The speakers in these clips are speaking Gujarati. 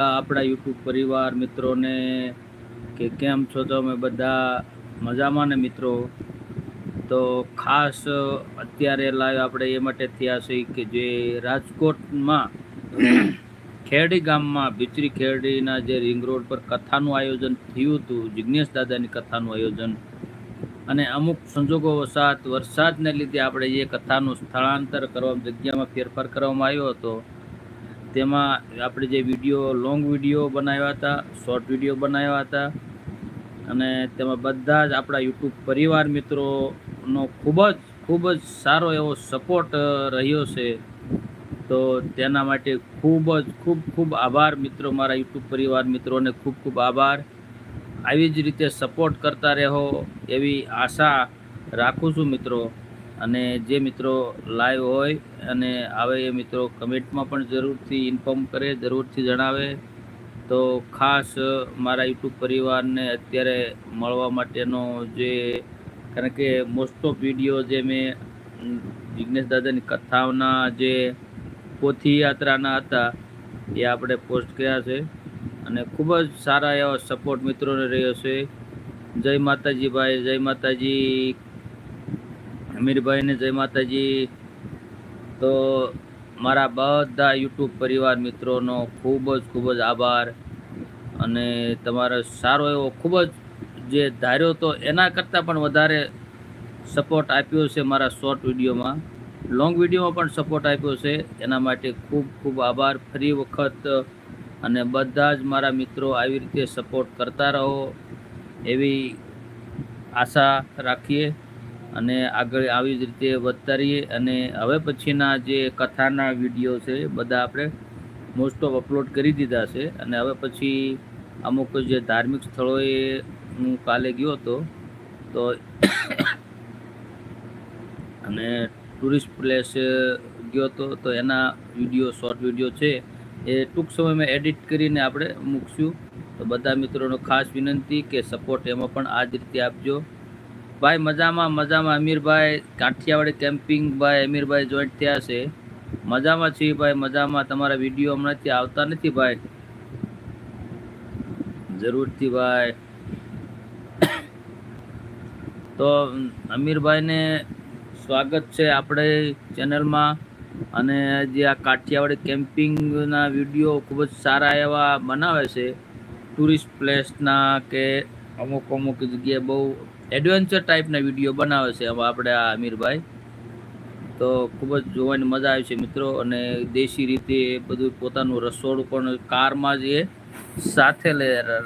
આપણા યુટ્યુબ પરિવાર, મિત્રોને કે કેમ છો તમે બધા? મજામાં ને મિત્રો? તો ખાસ અત્યારે લાઈવ આપણે એ માટે થયા છે કે જે રાજકોટમાં ખેરડી ગામમાં ભીચરી ખેરડીના જે રિંગ રોડ પર કથાનું આયોજન થયું હતું જિજ્ઞેશ દાદાની કથાનું આયોજન. અને અમુક સંજોગો વસાત વરસાદને લીધે આપણે એ કથાનું સ્થળાંતર કરવા જગ્યામાં ફેરફાર કરવામાં આવ્યો હતો. તેમાં આપણે જે વીડિયો, લોંગ વીડિયો બનાવ્યા હતા, શોર્ટ વીડિયો બનાવ્યા હતા, અને તેમાં બધા જ આપણા યુટ્યુબ પરિવાર મિત્રોનો ખૂબ જ ખૂબ જ સારો એવો સપોર્ટ રહ્યો છે. તો તેના માટે ખૂબ જ, ખૂબ ખૂબ આભાર મિત્રો, મારા યુટ્યુબ પરિવાર મિત્રોને ખૂબ ખૂબ આભાર. આવી જ રીતે સપોર્ટ કરતા રહો એવી આશા રાખું છું મિત્રો. અને જે મિત્રો લાઈવ હોય અને આવે એ મિત્રો કમેન્ટમાં પણ જરૂરથી ઇન્ફોર્મ કરે, જરૂરથી જણાવે. તો ખાસ, મારા યુટ્યુબ પરિવારને અત્યારે મળવા માટેનો જે, કારણ કે મોસ્ટ ઓફ વીડિયો જે મેં જિજ્ઞેશ દાદાની કથાઓના જે પોથી યાત્રાના હતા, એ આપણે પોસ્ટ કર્યા છે. અને ખૂબ જ સારા એવા સપોર્ટ મિત્રોને રહ્યો છે. જય માતાજી ભાઈ, જય માતાજી. અમીરભાઈને જય માતાજી. તો મારા બધા યુટ્યુબ પરિવાર મિત્રોનો ખૂબ જ ખૂબ જ આભાર. અને તમારો સારો એવો ખૂબ જ જે ધાર્યો તો એના કરતાં પણ વધારે સપોર્ટ આપ્યો છે મારા શોર્ટ વિડીયોમાં. લોંગ વિડીયોમાં પણ સપોર્ટ આપ્યો છે. એના માટે ખૂબ ખૂબ આભાર. ફરી વખત અને બધા જ મારા મિત્રો આવી રીતે સપોર્ટ કરતા રહો એવી આશા રાખીએ. અને આગળ આવી જ રીતે વધતા રહીએ અને હવે પછીના જે કથાના વીડિયો છે બધા આપણે મોસ્ટ ઓફ અપલોડ કરી દીધા છે. અને હવે પછી અમુક જે ધાર્મિક સ્થળોએ હું કાલે ગયો હતો, તો અને ટુરિસ્ટ પ્લેસ ગયો હતો, તો એના વીડિયો શોર્ટ વીડિયો છે, એ ટૂંક સમયમાં એડિટ કરીને આપણે મૂકશું. તો બધા મિત્રોનો ખાસ વિનંતી કે સપોર્ટ એમાં પણ આ જ રીતે આપજો. ભાઈ, મજામાં મજામાં. અમીરભાઈ, કાઠિયાવાડી કેમ્પિંગ ભાઈ, અમીરભાઈ જોઈન્ટ થયા છે. મજામાં છીએ ભાઈ, મજામાં. તમારા વીડિયો હમણાંથી આવતા નથી ભાઈ? જરૂરથી ભાઈ. તો, અમીરભાઈને સ્વાગત છે આપણે ચેનલમાં અને જે આ કાઠિયાવાડી કેમ્પિંગના વીડિયો ખૂબ જ સારા એવા બનાવે છે. ટુરિસ્ટ પ્લેસના કે અમુક અમુક જગ્યાએ બહુ એડવેન્ચર ટાઈપના વીડિયો બનાવે છે હવે આપણે આ અમીરભાઈ. તો ખૂબ જ જોવાની મજા આવે છે મિત્રો, અને દેશી રીતે બધું પોતાનું રસોડું પણ કારમાં જ એ સાથે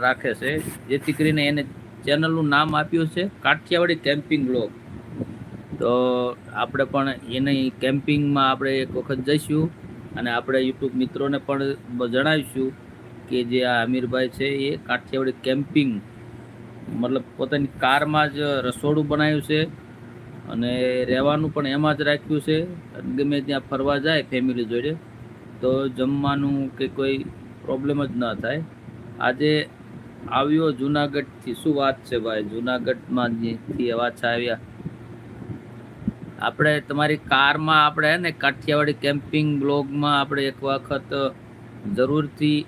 રાખે છે. જેથી કરીને એને ચેનલનું નામ આપ્યું છે કાઠિયાવાડી કેમ્પિંગ બ્લોગ તો આપણે પણ એની કેમ્પિંગમાં આપણે એક વખત જઈશું અને આપણે યુટ્યુબ મિત્રોને પણ જણાવીશું કે જે આ અમીરભાઈ છે એ કાઠિયાવાડી કેમ્પિંગ મતલબ પોતાની કારમાં જ રસોડું બનાવ્યું છે અને રહેવાનું પણ એમાં જ રાખ્યું છે. ગમે ત્યાં ફરવા જાય ફેમિલી જોડે, તો જમવાનું કે કોઈ પ્રોબ્લેમ જ ન થાય. આજે આવ્યો જુનાગઢથી. શું વાત છે ભાઈ? જુનાગઢમાં થી પાછા આવ્યા. આપણે તમારી કારમાં આપણે ને કાઠિયાવાડી કેમ્પિંગ બ્લોગમાં આપણે એક વખત જરૂરથી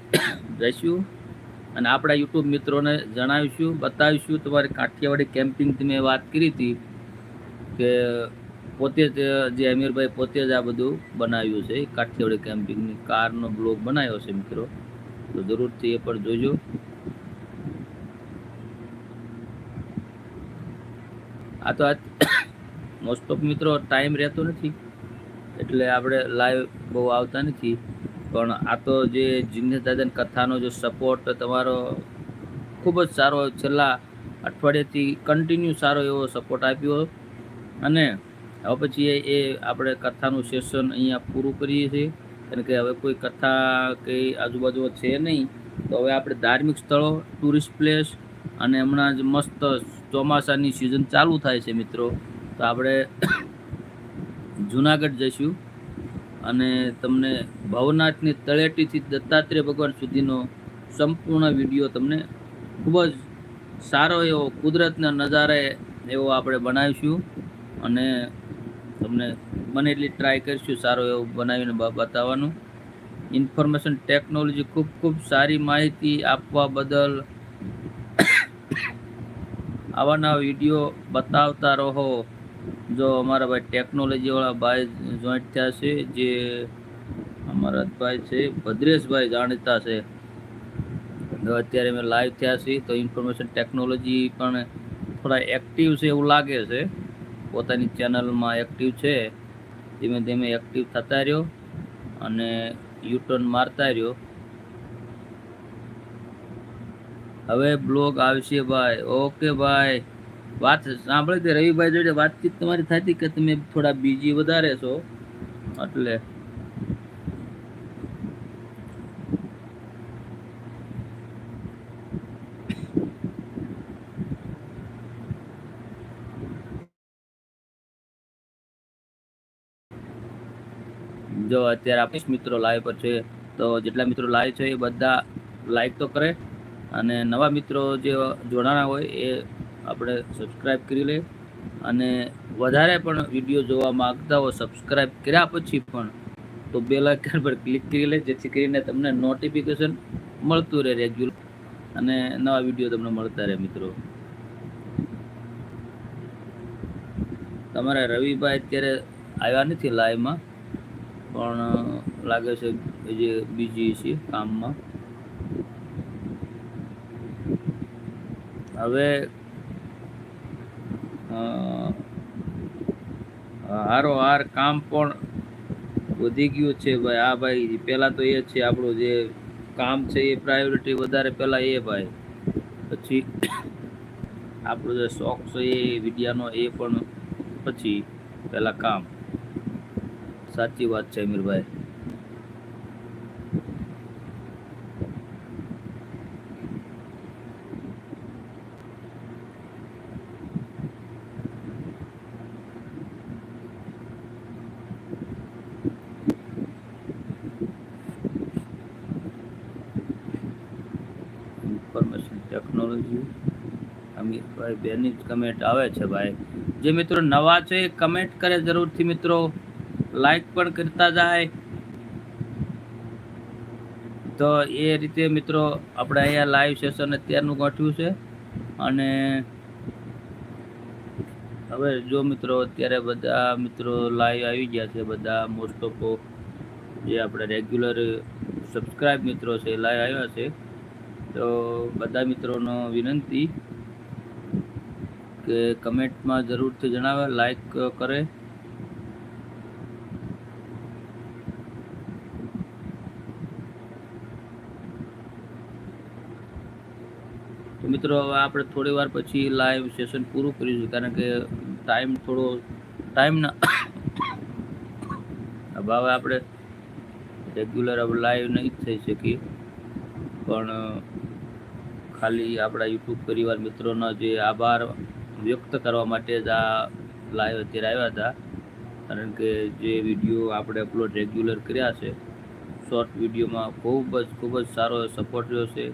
જઈશું અને આપણા યુટ્યુબ મિત્રોને જણાવીશું, બતાવીશું. તમારી કાઠિયાવાડી કેમ્પિંગથી મેં વાત કરી હતી કે પોતે જ, જે અમીરભાઈ પોતે જ આ બધું બનાવ્યું છે, કાઠિયાવાડી કેમ્પિંગની કારનો બ્લોગ બનાવ્યો છે મિત્રો. તો જરૂરથી એ પણ જોજો. આ તો મોસ્ટ ઓફ મિત્રો ટાઈમ રહેતો નથી, એટલે આપણે લાઈવ બહુ આવતા નથી. પણ આ તો જે જીગ્નેશ દાદાની કથાનો જે સપોર્ટ તમારો ખૂબ જ સારો છેલ્લા અઠવાડિયાથી કન્ટિન્યુ સારો એવો સપોર્ટ આપ્યો. અને હવે પછી એ આપણે કથાનું સેશન અહીંયા પૂરું કરીએ છીએ. કારણ કે હવે કોઈ કથા કંઈ આજુબાજુ છે નહીં. તો હવે આપણે ધાર્મિક સ્થળો ટુરિસ્ટ પ્લેસ અને હમણાં જ મસ્ત ચોમાસાની સિઝન ચાલુ થાય છે મિત્રો. તો આપણે જુનાગઢ જઈશું. અને તમને ભવનાથની તળેટીથી દત્તાત્રેય ભગવાન સુધીનો સંપૂર્ણ વીડિયો તમને ખૂબ જ સારો એવો કુદરતના નજારે એવો આપણે બનાવીશું અને તમને બને એટલી ટ્રાય કરીશું સારો એવો બનાવીને બતાવવાનું. ઇન્ફોર્મેશન ટેકનોલોજી ખૂબ ખૂબ સારી માહિતી આપવા બદલ આવા નવા વીડિયો બતાવતા રહો. જો અમારા ભાઈ ટેકનોલોજીવાળા ભાઈ જોઈન્ટ થયા છે, જે અમારા ભાઈ છે, ભદ્રેશભાઈ જાણીતા છે. અત્યારે અમે લાઈવ થયા છીએ, તો ઇન્ફોર્મેશન ટેકનોલોજી પણ થોડા એક્ટિવ છે એવું લાગે છે. પોતાની ચેનલમાં એક્ટિવ છે. ધીમે ધીમે એક્ટિવ થતા રહ્યો અને યુટર્ન મારતા રહ્યો. હવે બ્લોગ આવશે ભાઈ. ઓકે ભાઈ. વાત સાંભળી તે રવિભાઈ જોડે વાતચીત તમારી થતી કે તમે થોડા બીજી વધારે છો? એટલે. જો અત્યારે આપણે મિત્રો લાઈવ પર છે, તો જેટલા મિત્રો લાઈવ છે એ બધા લાઈક તો કરે. અને નવા મિત્રો જે જોડાણા હોય એ આપણે સબસ્ક્રાઈબ કરી લઈએ અને વધારે પણ વીડિયો જોવા માગતા હો સબસ્ક્રાઈબ કર્યા પછી પણ તો બેલ આઇકન પર ક્લિક કરી લે, જેથી કરીને તમને નોટિફિકેશન મળતું રહે રેગ્યુલર અને નવા વીડિયો તમને મળતા રહે મિત્રો. તમારા રવિભાઈ અત્યારે આવ્યા નથી લાઈવમાં પણ લાગે છે જે બીજી છે કામમાં. હવે હારો હાર કામ પણ વધી ગયું છે ભાઈ. આ ભાઈ પહેલાં તો એ છે, આપણું જે કામ છે એ પ્રાયોરિટી વધારે પહેલાં એ ભાઈ. પછી આપણો જે શોખ છે એ વિદ્યાનો એ પણ પછી પહેલાં કામ. સાચી વાત છે અમીરભાઈ. ઇન્ફોર્મેશન ટેકનોલોજી અમીરભાઈ બેની જ કમેન્ટ આવે છે ભાઈ. જે મિત્રો નવા છે, એ કમેન્ટ કરે જરૂરથી મિત્રો. લાઈક પણ કરતા જાય. તો એ રીતે મિત્રો આપણે અહીંયા લાઈવ સેશન અત્યારનું ગોઠવ્યું છે. અને હવે જો મિત્રો અત્યારે બધા મિત્રો લાઈવ આવી ગયા છે, બધા મોસ્ટ ઓફ જે આપણે રેગ્યુલર સબસ્ક્રાઇબ મિત્રો છે લાઈવ આવ્યા છે. તો બધા મિત્રોનો વિનંતી કે કમેન્ટમાં જરૂરથી જણાવે લાઈક કરે. તો મિત્રો, હવે આપણે થોડી વાર પછી લાઈવ સેશન પૂરું કરીશું, કારણ કે ટાઈમ થોડો ટાઈમના અભાવે આપણે રેગ્યુલર લાઈવ નહીં થઈ શકીએ. પણ ખાલી આપણા યુટ્યુબ પરિવાર મિત્રોનો જે આભાર વ્યક્ત કરવા માટે જ આ લાઈવ અત્યારે આવ્યા હતા. કારણ કે જે વીડિયો આપણે અપલોડ રેગ્યુલર કર્યા છે શોર્ટ વિડીયોમાં ખૂબ જ ખૂબ જ સારો સપોર્ટ રહ્યો છે.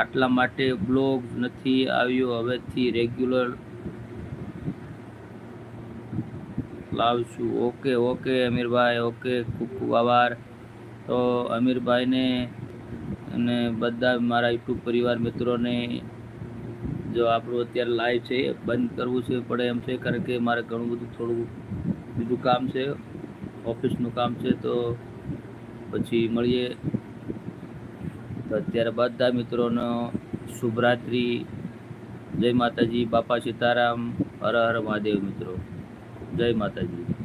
આટલા માટે બ્લોગ નથી આવ્યો, હવેથી રેગ્યુલર લાવશું. ઓકે ઓકે અમીરભાઈ ઓકે ખૂબ ખૂબ આભાર. તો અમીરભાઈને અને બધા મારા યુટ્યુબ પરિવાર મિત્રોને જો આપણું અત્યારે લાઈવ છે બંધ કરવું છે, પડે એમ છે, કારણ કે મારે ઘણું બધું થોડું બીજું કામ છે, ઓફિસનું કામ છે, તો પછી મળીએ. તો અત્યારે બધા મિત્રોનો શુભરાત્રિ. જય માતાજી, બાપા સીતારામ, હર હર મહાદેવ મિત્રો. જય માતાજી.